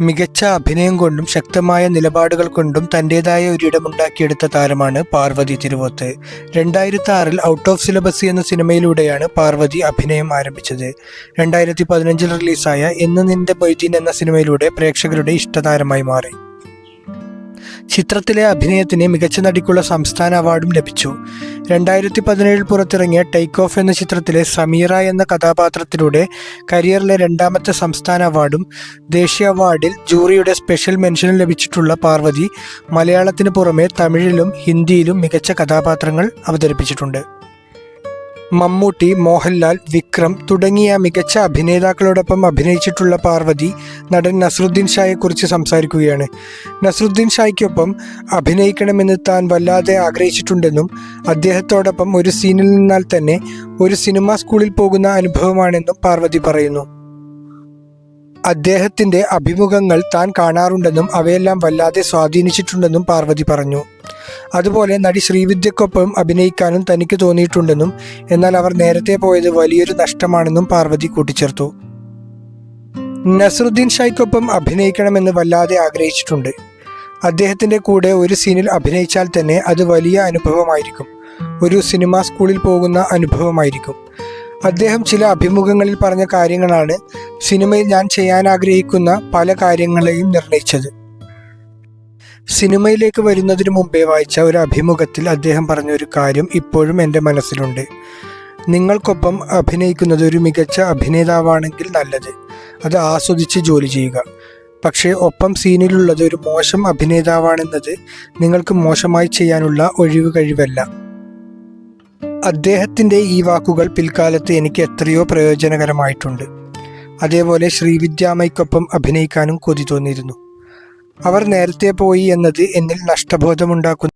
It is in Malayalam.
മികച്ച അഭിനയം കൊണ്ടും ശക്തമായ നിലപാടുകൾ കൊണ്ടും തന്റെതായ ഒരിടമുണ്ടാക്കിയെടുത്ത താരമാണ് പാർവതി തിരുവോത്ത്. രണ്ടായിരത്തി ആറിൽ ഔട്ട് ഓഫ് സിലബസ് എന്ന സിനിമയിലൂടെയാണ് പാർവതി അഭിനയം ആരംഭിച്ചത്. രണ്ടായിരത്തി പതിനഞ്ചിൽ റിലീസായ എന്ന് നിന്റെ ബൈദീൻ എന്ന സിനിമയിലൂടെ പ്രേക്ഷകരുടെ ഇഷ്ടതാരമായി മാറി. ചിത്രത്തിലെ അഭിനയത്തിന് മികച്ച നടിക്കുള്ള സംസ്ഥാന അവാർഡും ലഭിച്ചു. രണ്ടായിരത്തി പതിനേഴിൽ പുറത്തിറങ്ങിയ ടേക്ക് ഓഫ് എന്ന ചിത്രത്തിലെ സമീറ എന്ന കഥാപാത്രത്തിലൂടെ കരിയറിലെ രണ്ടാമത്തെ സംസ്ഥാന അവാർഡും ദേശീയ അവാർഡിൽ ജൂറിയുടെ സ്പെഷ്യൽ മെൻഷനും ലഭിച്ചിട്ടുള്ള പാർവതി മലയാളത്തിന് പുറമെ തമിഴിലും ഹിന്ദിയിലും മികച്ച കഥാപാത്രങ്ങൾ അവതരിപ്പിച്ചിട്ടുണ്ട്. മമ്മൂട്ടി മോഹൻലാൽ വിക്രം തുടങ്ങിയ മികച്ച അഭിനേതാക്കളോടൊപ്പം അഭിനയിച്ചിട്ടുള്ള പാർവതി നടൻ നസറുദ്ദീൻ ഷായെക്കുറിച്ച് സംസാരിക്കുകയാണ്. നസറുദ്ദീൻ ഷായ്ക്കൊപ്പം അഭിനയിക്കണമെന്ന് താൻ വല്ലാതെ ആഗ്രഹിച്ചിട്ടുണ്ടെന്നും അദ്ദേഹത്തോടൊപ്പം ഒരു സീനിൽ നിന്നാൽ തന്നെ ഒരു സിനിമാ സ്കൂളിൽ പോകുന്ന അനുഭവമാണെന്നും പാർവതി പറയുന്നു. അദ്ദേഹത്തിന്റെ അഭിമുഖങ്ങൾ താൻ കാണാറുണ്ടെന്നും അവയെല്ലാം വല്ലാതെ സ്വാധീനിച്ചിട്ടുണ്ടെന്നും പാർവതി പറഞ്ഞു. അതുപോലെ നടി ശ്രീവിദ്യക്കൊപ്പം അഭിനയിക്കാനും തനിക്ക് തോന്നിയിട്ടുണ്ടെന്നും എന്നാൽ അവർ നേരത്തെ പോയത് വലിയൊരു നഷ്ടമാണെന്നും പാർവതി കൂട്ടിച്ചേർത്തു. നസറുദ്ദീൻ ഷായ്ക്കൊപ്പം അഭിനയിക്കണമെന്ന് വല്ലാതെ ആഗ്രഹിച്ചിട്ടുണ്ട്. അദ്ദേഹത്തിന്റെ കൂടെ ഒരു സീനിൽ അഭിനയിച്ചാൽ തന്നെ അത് വലിയ അനുഭവമായിരിക്കും. ഒരു സിനിമാ സ്കൂളിൽ പോകുന്ന അനുഭവമായിരിക്കും. അദ്ദേഹം ചില അഭിമുഖങ്ങളിൽ പറഞ്ഞ കാര്യങ്ങളാണ് സിനിമയിൽ ഞാൻ ചെയ്യാൻ ആഗ്രഹിക്കുന്ന പല കാര്യങ്ങളെയും നിർണയിച്ചത്. സിനിമയിലേക്ക് വരുന്നതിന് മുമ്പേ വായിച്ച ഒരു അഭിമുഖത്തിൽ അദ്ദേഹം പറഞ്ഞ ഒരു കാര്യം ഇപ്പോഴും എന്റെ മനസ്സിലുണ്ട്. നിങ്ങൾക്കൊപ്പം അഭിനയിക്കുന്നത് ഒരു മികച്ച അഭിനേതാവാണെങ്കിൽ നല്ലത്. അത് ആസ്വദിച്ച് ജോലി ചെയ്യുക. പക്ഷേ ഒപ്പം സീനിലുള്ളത് ഒരു മോശം അഭിനേതാവാണെന്നത് നിങ്ങൾക്ക് മോശമായി ചെയ്യാനുള്ള ഒഴിവ് കഴിവല്ല. അദ്ദേഹത്തിന്റെ ഈ വാക്കുകൾ പിൽക്കാലത്ത് എനിക്ക് എത്രയോ പ്രയോജനകരമായിട്ടുണ്ട്. അതേപോലെ ശ്രീവിദ്യാമയ്ക്കൊപ്പം അഭിനയിക്കാനും കൊതി തോന്നിയിരുന്നു. അവർ നേരത്തെ പോയി എന്നത് എന്നിൽ നഷ്ടബോധമുണ്ടാക്കുന്നു.